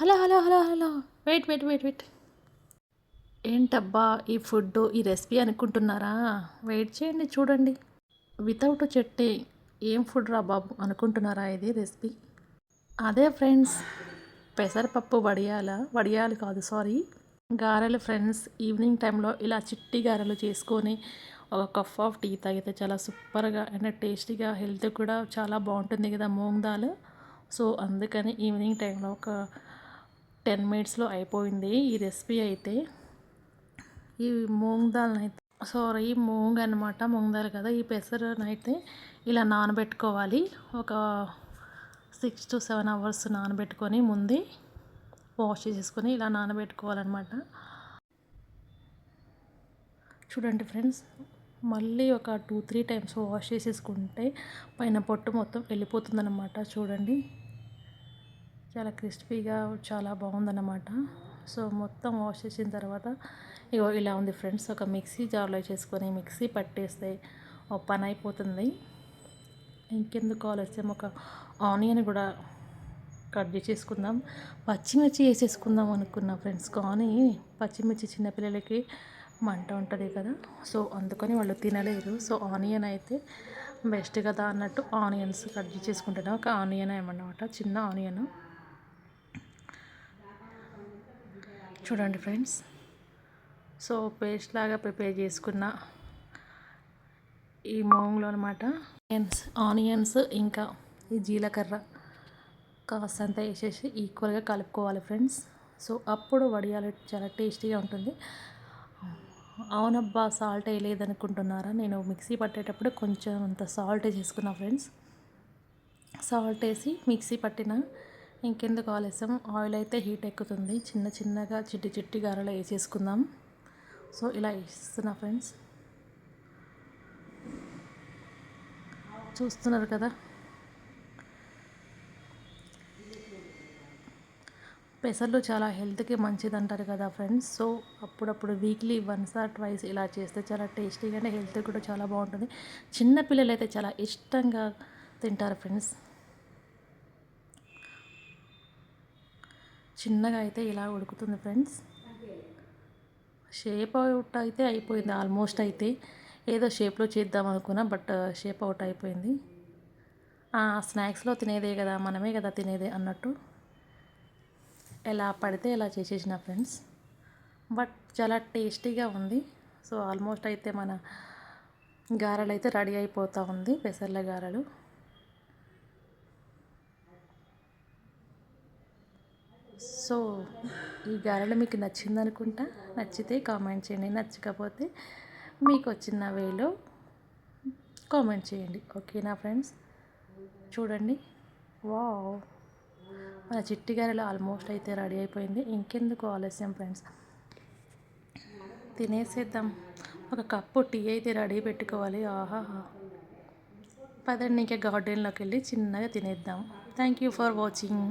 Hello hello hello hello. Wait wait wait wait ఏంటబ్బా ఈ food ఈ రెసిపీ అనుకుంటున్నారా? వెయిట్ చేయండి చూడండి. వితౌట్ చెట్టే ఏం ఫుడ్ రా బాబు? అనుకుంటున్నారా ఇది రెసిపీ? అదే ఫ్రెండ్స్ పెసరపప్పు వడియాల వడియాలు కాదు సారీ గారెలు ఫ్రెండ్స్ ఈవినింగ్ టైంలో ఇలా చిట్టి గారెలు చేసుకొని ఒక కప్ ఆఫ్ టీ తాగితే చాలా సూపర్గా అండ్ టేస్టీగా హెల్త్ కూడా చాలా బాగుంటుంది కదా మూంగ్ దాల్. సో అందుకని ఈవినింగ్ టైంలో ఒక టెన్ మినిట్స్లో అయిపోయింది ఈ రెసిపీ అయితే. ఈ మూంగ్ దాల్ని అయితే సారీ మూంగ్ అనమాట మూంగ్ దాల్ కదా ఈ పెసరనైతే ఇలా నానబెట్టుకోవాలి. ఒక సిక్స్ టు సెవెన్ అవర్స్ నానబెట్టుకొని ముందే వాష్ చేసేసుకొని ఇలా నానబెట్టుకోవాలన్నమాట. చూడండి ఫ్రెండ్స్ మళ్ళీ ఒక టూ త్రీ టైమ్స్ వాష్ చేసేసుకుంటే పైన పొట్టు మొత్తం వెళ్ళిపోతుందన్నమాట. చూడండి. చాలా క్రిస్పీగా చాలా బాగుందన్నమాట. సో మొత్తం వాష్ చేసిన తర్వాత ఇగో ఇలా ఉంది ఫ్రెండ్స్ ఒక మిక్సీ జార్లో చేసుకొని మిక్సీ పట్టేస్తే ఓ పని అయిపోతుంది. ఇంకెందుకు ఆలస్యం ఒక ఆనియన్ కూడా కట్ చేసేసుకుందాం. పచ్చిమిర్చి వేసేసుకుందాం అనుకున్నా ఫ్రెండ్స్ కానీ పచ్చిమిర్చి చిన్నపిల్లలకి మంట ఉంటుంది కదా. సో అందుకని వాళ్ళు తినలేరు సో ఆనియన్ అయితే బెస్ట్ కదా అన్నట్టు ఆనియన్స్ కట్ చేసుకుంటున్నాం ఒక ఆనియన్ ఏమన్నమాట చిన్న ఆనియన్. చూడండి ఫ్రెండ్స్. సో పేస్ట్ లాగా ప్రిపేర్ చేసుకున్న ఈ మోంగ్లో అనమాట ఆనియన్స్ ఆనియన్స్ ఇంకా ఈ జీలకర్ర కాస్తంత వేసేసి ఈక్వల్గా కలుపుకోవాలి ఫ్రెండ్స్. సో అప్పుడు వడియాలు చాలా టేస్టీగా ఉంటుంది. అవునబ్బా సాల్ట్ వేయలేదనుకుంటున్నారా? నేను మిక్సీ పట్టేటప్పుడు కొంచెం అంత సాల్ట్ వేసేసుకున్నా ఫ్రెండ్స్. సాల్ట్ వేసి మిక్సీ పట్టిన ఇంకెందుకు ఆలస్యం? ఆయిల్ అయితే హీట్ ఎక్కుతుంది. చిన్న చిన్నగా చిట్టి చిట్టి గారెలో వేసేసుకుందాం. సో ఇలా వేస్తున్నా ఫ్రెండ్స్. చూస్తున్నారు కదా? పెసర్లు చాలా హెల్త్కి మంచిది అంటారు కదా ఫ్రెండ్స్. సో అప్పుడప్పుడు వీక్లీ వన్స్ ఆర్ ట్వైస్ ఇలా చేస్తే చాలా టేస్టీగా హెల్త్ కూడా చాలా బాగుంటుంది. చిన్నపిల్లలు అయితే చాలా ఇష్టంగా తింటారు ఫ్రెండ్స్. చిన్నగా అయితే ఇలా ఉడుకుతుంది ఫ్రెండ్స్. షేప్ అవుట్ అయితే అయిపోయింది ఆల్మోస్ట్ అయితే. ఏదో షేప్లో చేద్దాం అనుకున్నా బట్ షేప్ అవుట్ అయిపోయింది. స్నాక్స్లో తినేదే కదా మనమే కదా తినేదే అన్నట్టు. ఎలా పడితే ఎలా చేసేసిన ఫ్రెండ్స్. బట్ చాలా టేస్టీగా ఉంది. సో ఆల్మోస్ట్ అయితే మన గారెలు అయితే రెడీ అయిపోతూ ఉంది పెసర్ల గారెలు. సో ఈ గారెలు మీకు నచ్చింది అనుకుంటా నచ్చితే కామెంట్ చేయండి. నచ్చకపోతే మీకు వచ్చిన వేలో కామెంట్ చేయండి. ఓకేనా ఫ్రెండ్స్? చూడండి. వా మన చిట్టి గారెలు ఆల్మోస్ట్ అయితే రెడీ అయిపోయింది. ఇంకెందుకు ఆలస్యం ఫ్రెండ్స్? తినేసేద్దాం. ఒక కప్పు టీ అయితే రెడీ పెట్టుకోవాలి. ఆహా పదండి ఇంకా గార్డెన్లోకి వెళ్ళి చిన్నగా తినేద్దాం. Thank you for watching.